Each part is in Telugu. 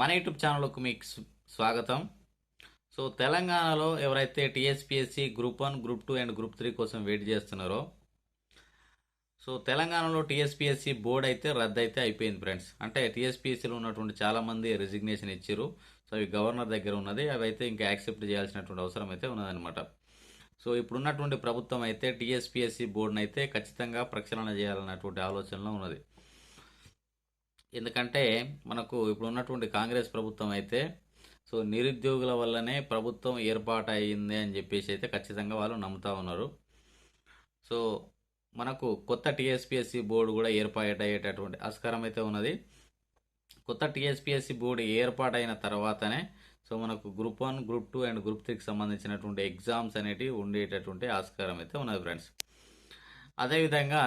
మన యూట్యూబ్ ఛానల్కు మీకు స్వాగతం. సో తెలంగాణలో ఎవరైతే TSPSC group one group two and group three కోసం వెయిట్ చేస్తున్నారో సో తెలంగాణలో టీఎస్పిఎస్సి బోర్డు అయితే రద్దు అయితే అయిపోయింది ఫ్రెండ్స్. అంటే టీఎస్పిఎస్సిలో ఉన్నటువంటి చాలామంది రెసిగ్నేషన్ ఇచ్చారు. సో అవి గవర్నర్ దగ్గర ఉన్నది. అవి అయితే ఇంకా యాక్సెప్ట్ చేయాల్సినటువంటి అవసరం అయితే ఉన్నదనమాట సో ఇప్పుడున్నటువంటి ప్రభుత్వం అయితే టీఎస్పిఎస్సి బోర్డును అయితే ఖచ్చితంగా ప్రక్షాళన చేయాలన్నటువంటి ఆలోచనలో ఉన్నది. ఎందుకంటే మనకు ఇప్పుడు ఉన్నటువంటి కాంగ్రెస్ ప్రభుత్వం అయితే సో నిరుద్యోగుల వల్లనే ప్రభుత్వం ఏర్పాటు అని చెప్పేసి అయితే ఖచ్చితంగా వాళ్ళు నమ్ముతా ఉన్నారు. సో మనకు కొత్త టీఎస్పిఎస్సి బోర్డు కూడా ఏర్పాటు అయ్యేటటువంటి ఆస్కారం అయితే ఉన్నది. కొత్త టీఎస్పిఎస్సి బోర్డు ఏర్పాటైన తర్వాతనే సో మనకు group one group two and group త్రీకి సంబంధించినటువంటి ఎగ్జామ్స్ అనేటివి ఉండేటటువంటి ఆస్కారం అయితే ఉన్నది ఫ్రెండ్స్. అదేవిధంగా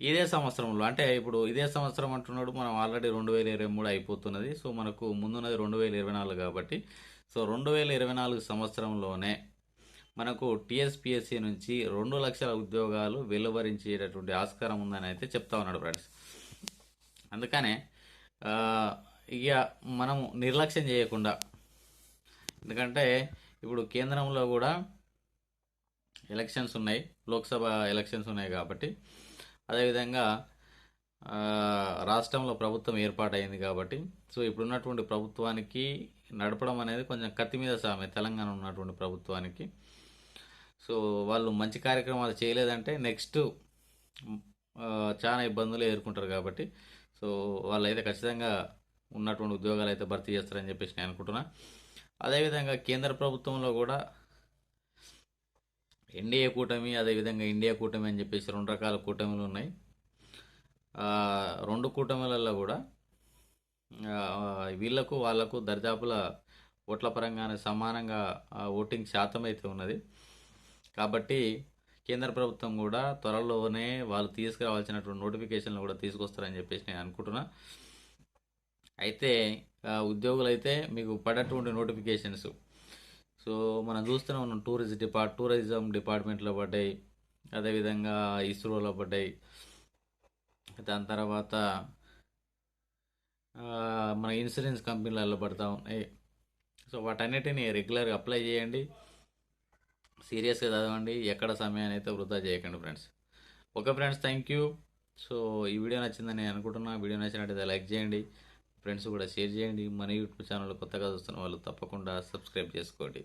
ఇదే సంవత్సరంలో అంటే ఇప్పుడు ఇదే సంవత్సరం అంటున్నాడు మనం ఆల్రెడీ రెండు వేల ఇరవై మూడు అయిపోతున్నది సో మనకు ముందున్నది రెండు వేల ఇరవై నాలుగు కాబట్టి. సో రెండు వేల ఇరవై నాలుగు సంవత్సరంలోనే మనకు టీఎస్పిఎస్సి నుంచి రెండు లక్షల ఉద్యోగాలు వెలువరించేటటువంటి ఆస్కారం ఉందని అయితే చెప్తా ఉన్నాడు ఫ్రెండ్స్. అందుకనే ఇక మనము నిర్లక్ష్యం చేయకుండా ఎందుకంటే ఇప్పుడు కేంద్రంలో కూడా ఎలక్షన్స్ ఉన్నాయి లోక్సభ ఎలక్షన్స్ ఉన్నాయి కాబట్టి అదేవిధంగా రాష్ట్రంలో ప్రభుత్వం ఏర్పాటైంది కాబట్టి సో ఇప్పుడున్నటువంటి ప్రభుత్వానికి నడపడం అనేది కొంచెం కత్తి మీద సామె తెలంగాణ ఉన్నటువంటి ప్రభుత్వానికి. సో వాళ్ళు మంచి కార్యక్రమాలు చేయలేదంటే నెక్స్ట్ చాలా ఇబ్బందులు ఎదుర్కొంటారు కాబట్టి సో వాళ్ళు అయితే ఖచ్చితంగా ఉన్నటువంటి ఉద్యోగాలు అయితే భర్తీ చేస్తారని చెప్పేసి నేను అనుకుంటున్నా. అదేవిధంగా కేంద్ర ప్రభుత్వంలో కూడా ఎన్డీఏ కూటమి అదేవిధంగా ఇండియా కూటమి అని చెప్పేసి రెండు రకాల కూటమిలు ఉన్నాయి. రెండు కూటమిలలో కూడా వీళ్ళకు వాళ్ళకు దరిదాపుల ఓట్ల పరంగానే సమానంగా ఓటింగ్ శాతం అయితే ఉన్నది. కాబట్టి కేంద్ర ప్రభుత్వం కూడా త్వరలోనే వాళ్ళు తీసుకురావాల్సినటువంటి నోటిఫికేషన్లు కూడా తీసుకొస్తారని చెప్పేసి నేను అనుకుంటున్నా. అయితే ఉద్యోగులు అయితే మీకు పడేటువంటి నోటిఫికేషన్స్ సో మనం చూస్తూనే ఉన్నాం టూరిస్ట్ డిపార్ట్ టూరిజం డిపార్ట్మెంట్లో పడ్డాయి అదేవిధంగా ఇస్రోలో పడ్డాయి. దాని తర్వాత మన ఇన్సూరెన్స్ కంపెనీలలో పడతా ఉన్నాయి. సో వాటన్నిటిని రెగ్యులర్గా అప్లై చేయండి. సీరియస్గా చదవండి. ఎక్కడ సమయాన్ని అయితే వృధా చేయకండి friends. Okay friends thank you. So ఈ వీడియో నచ్చిందని నేను అనుకుంటున్నా. వీడియో నచ్చినట్టయితే లైక్ చేయండి. ఫ్రెండ్స్ కూడా షేర్ చేయండి. మన యూట్యూబ్ ఛానల్ కొత్తగా చూస్తున్న వాళ్ళు తప్పకుండా సబ్స్క్రైబ్ చేసుకోండి.